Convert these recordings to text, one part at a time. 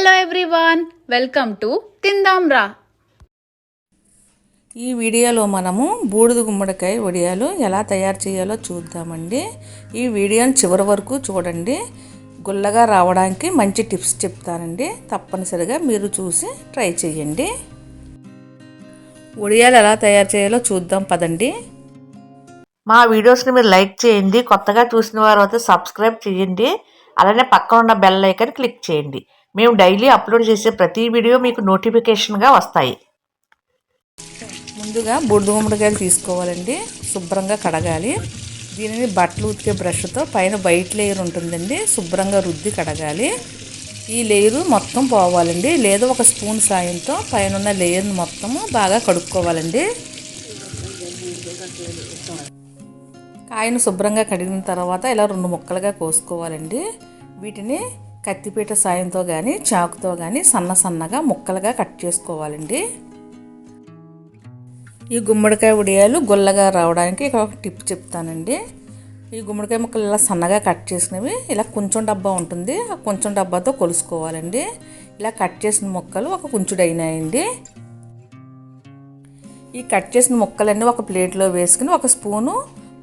Hello everyone welcome to తిందాంరా ఈ వీడియోలో మనము బూడిద గుమ్మడికాయ వడియాలు ఎలా తయారు చేయాలో చూద్దామండి. ఈ వీడియోని చివరి వరకు చూడండి. గుల్లగా రావడానికి మంచి టిప్స్ చెప్తానండి. తప్పనిసరిగా మీరు చూసి ట్రై చేయండి. వడియాలు ఎలా తయారు చేయాలో చూద్దాం పదండి. మా వీడియోస్ని మీరు లైక్ చేయండి. కొత్తగా చూసిన వారు అయితే సబ్స్క్రైబ్ చేయండి. అలానే పక్కన ఉన్న బెల్ ఐకాన్ క్లిక్ చేయండి. మేము డైలీ అప్లోడ్ చేసే ప్రతి వీడియో మీకు నోటిఫికేషన్గా వస్తాయి. ముందుగా బూడిద గుమ్మడికాయలు తీసుకోవాలండి. శుభ్రంగా కడగాలి. దీనిని బట్టలు ఉతికే బ్రష్తో పైన వైట్ లేయర్ ఉంటుందండి. శుభ్రంగా రుద్ది కడగాలి. ఈ లేయరు మొత్తం పోవాలండి. లేదా ఒక స్పూన్ సాయంతో పైన ఉన్న లేయర్ని మొత్తము బాగా కడుక్కోవాలండి. కాయను శుభ్రంగా కడిగిన తర్వాత ఇలా రెండు ముక్కలుగా కోసుకోవాలండి. వీటిని కత్తిపీట సాయంతో కానీ చాకుతో కానీ సన్న సన్నగా ముక్కలుగా కట్ చేసుకోవాలండి. ఈ గుమ్మడికాయ ఉడియాలు గుల్లగా రావడానికి ఇక్కడ ఒక టిప్ చెప్తానండి. ఈ గుమ్మడికాయ ముక్కలు ఇలా సన్నగా కట్ చేసినవి ఇలా కొంచెం డబ్బా ఉంటుంది. ఆ కొంచెం డబ్బాతో కొలుసుకోవాలండి. ఇలా కట్ చేసిన ముక్కలు ఒక కుంచుడైనాయండి. అయినాయండి ఈ కట్ చేసిన ముక్కలన్నీ ఒక ప్లేట్లో వేసుకుని ఒక స్పూను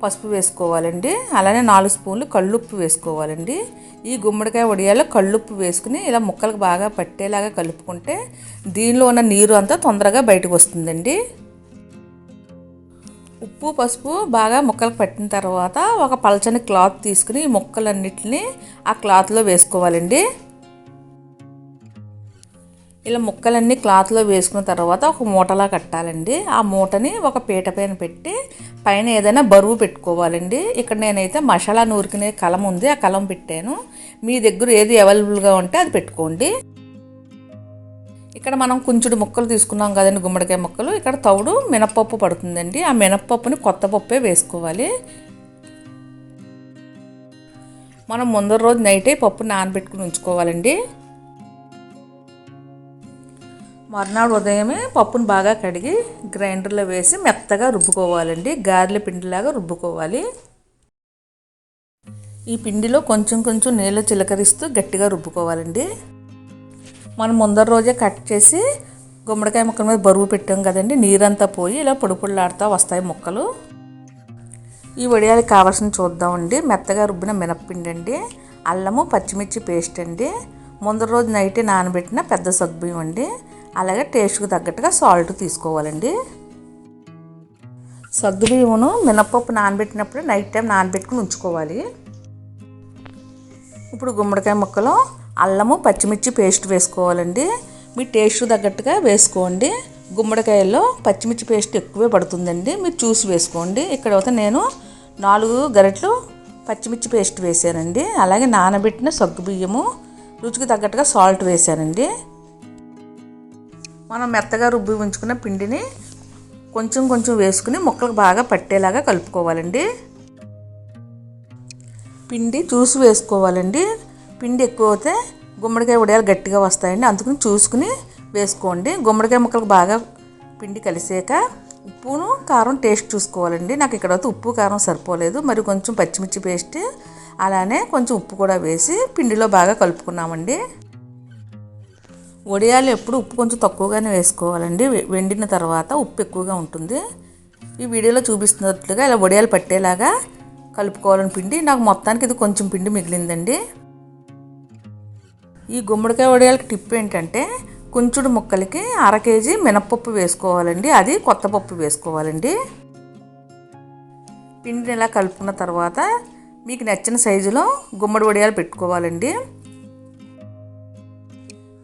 పసుపు వేసుకోవాలండి. అలానే నాలుగు స్పూన్లు కళ్ళుప్పు వేసుకోవాలండి. ఈ గుమ్మడికాయ వడియాలో కళ్ళుప్పు వేసుకుని ఇలా ముక్కలకు బాగా పట్టేలాగా కలుపుకుంటే దీనిలో ఉన్న నీరు అంతా తొందరగా బయటకు వస్తుందండి. ఉప్పు పసుపు బాగా ముక్కలకు పట్టిన తర్వాత ఒక పలచని క్లాత్ తీసుకుని ఈ ముక్కలన్నిటిని ఆ క్లాత్లో వేసుకోవాలండి. ఇలా ముక్కలన్నీ క్లాత్లో వేసుకున్న తర్వాత ఒక మూటలా కట్టాలండి. ఆ మూటని ఒక పీట పైన పెట్టి పైన ఏదైనా బరువు పెట్టుకోవాలండి. ఇక్కడ నేనైతే మసాలా నూరుకునే కలం ఉంది ఆ కలం పెట్టాను. మీ దగ్గర ఏది అవైలబుల్గా ఉంటే అది పెట్టుకోండి. ఇక్కడ మనం కుంచుడు ముక్కలు తీసుకున్నాం కదండి గుమ్మడికాయ ముక్కలు. ఇక్కడ తవుడు మినప్పప్పు పడుతుందండి. ఆ మినప్పప్పుని కొత్త పప్పే వేసుకోవాలి. మనం ముందర రోజు నైటే పప్పు నానబెట్టుకుని ఉంచుకోవాలండి. మర్నాడు ఉదయమే పప్పును బాగా కడిగి గ్రైండర్లో వేసి మెత్తగా రుబ్బుకోవాలండి. గారెల పిండిలాగా రుబ్బుకోవాలి. ఈ పిండిలో కొంచెం కొంచెం నీళ్ళు చిలకరిస్తూ గట్టిగా రుబ్బుకోవాలండి. మనం ముందర రోజే కట్ చేసి గుమ్మడికాయ ముక్కల మీద బరువు పెట్టాం కదండి. నీరంతా పోయి ఇలా పొడి పొడిలాడుతూ వస్తాయి ముక్కలు. ఈ వడియాలకి కావాల్సిన చూద్దామండి. మెత్తగా రుబ్బిన మినప్పిండి అండి అల్లము పచ్చిమిర్చి పేస్ట్ అండి ముందర రోజు నైటే నానబెట్టిన పెద్ద సగ్బియ్యం అండి అలాగే టేస్ట్కి తగ్గట్టుగా సాల్ట్ తీసుకోవాలండి. సగ్గుబియ్యమును మినప్పప్పు నానబెట్టినప్పుడు నైట్ టైం నానబెట్టుకుని ఉంచుకోవాలి. ఇప్పుడు గుమ్మడికాయ ముక్కలు అల్లము పచ్చిమిర్చి పేస్ట్ వేసుకోవాలండి. మీ టేస్ట్ తగ్గట్టుగా వేసుకోండి. గుమ్మడికాయల్లో పచ్చిమిర్చి పేస్ట్ ఎక్కువే పడుతుందండి. మీరు చూసి వేసుకోండి. ఇక్కడ అయితే నేను నాలుగు గరెట్లు పచ్చిమిర్చి పేస్ట్ వేసానండి. అలాగే నానబెట్టిన సగ్గు బియ్యము రుచికి తగ్గట్టుగా సాల్ట్ వేసానండి. మనం మెత్తగా రుబ్బి ఉంచుకున్న పిండిని కొంచెం కొంచెం వేసుకుని ముక్కలకు బాగా పట్టేలాగా కలుపుకోవాలండి. పిండి చూసి వేసుకోవాలండి. పిండి ఎక్కువ అయితే గుమ్మడికాయ ఉడియాలు గట్టిగా వస్తాయండి. అందుకని చూసుకుని వేసుకోండి. గుమ్మడికాయ ముక్కలకు బాగా పిండి కలిసాక ఉప్పును కారం టేస్ట్ చూసుకోవాలండి. నాకు ఇక్కడ అయితే ఉప్పు కారం సరిపోలేదు. మరి కొంచెం పచ్చిమిర్చి పేస్ట్ అలానే కొంచెం ఉప్పు కూడా వేసి పిండిలో బాగా కలుపుకున్నామండి. వడియాలు ఎప్పుడు ఉప్పు కొంచెం తక్కువగానే వేసుకోవాలండి. వెండిన తర్వాత ఉప్పు ఎక్కువగా ఉంటుంది. ఈ వీడియోలో చూపిస్తున్నట్లుగా ఇలా వడియాలు పట్టేలాగా కలుపుకోవాలని పిండి. నాకు మొత్తానికి ఇది కొంచెం పిండి మిగిలిందండి. ఈ గుమ్మడికాయ వడియాలకి టిప్ ఏంటంటే కుంచుడు ముక్కలకి అర కేజీ మినప్పప్పు వేసుకోవాలండి. అది కొత్త పప్పు వేసుకోవాలండి. పిండిని ఇలా కలుపుకున్న తర్వాత మీకు నచ్చిన సైజులో గుమ్మడి వడియాలు పెట్టుకోవాలండి.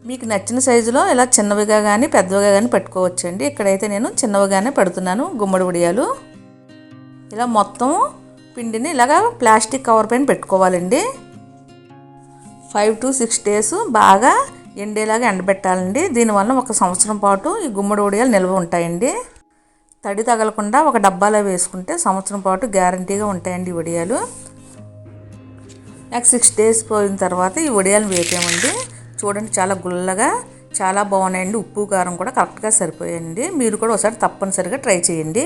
మీకు నచ్చిన సైజులో ఇలా చిన్నవిగా కానీ పెద్దవిగా కానీ పెట్టుకోవచ్చండి. ఇక్కడైతే నేను చిన్నవిగానే పెడుతున్నాను గుమ్మడి వడియాలు. ఇలా మొత్తం పిండిని ఇలాగా ప్లాస్టిక్ కవర్ పైన పెట్టుకోవాలండి. ఫైవ్ టు సిక్స్ డేస్ బాగా ఎండేలాగా ఎండబెట్టాలండి. దీనివల్ల ఒక సంవత్సరం పాటు ఈ గుమ్మడి ఉడియాలు నిల్వ ఉంటాయండి. తడి తగలకుండా ఒక డబ్బాలో వేసుకుంటే సంవత్సరం పాటు గ్యారంటీగా ఉంటాయండి ఈ వడియాలు. నాకు సిక్స్ డేస్ పోయిన తర్వాత ఈ వడియాలు వేపామండి. చూడండి చాలా గుల్లగా చాలా బాగున్నాయండి. ఉప్పు కారం కూడా కరెక్ట్గా సరిపోయాయండి. మీరు కూడా ఒకసారి తప్పనిసరిగా ట్రై చేయండి.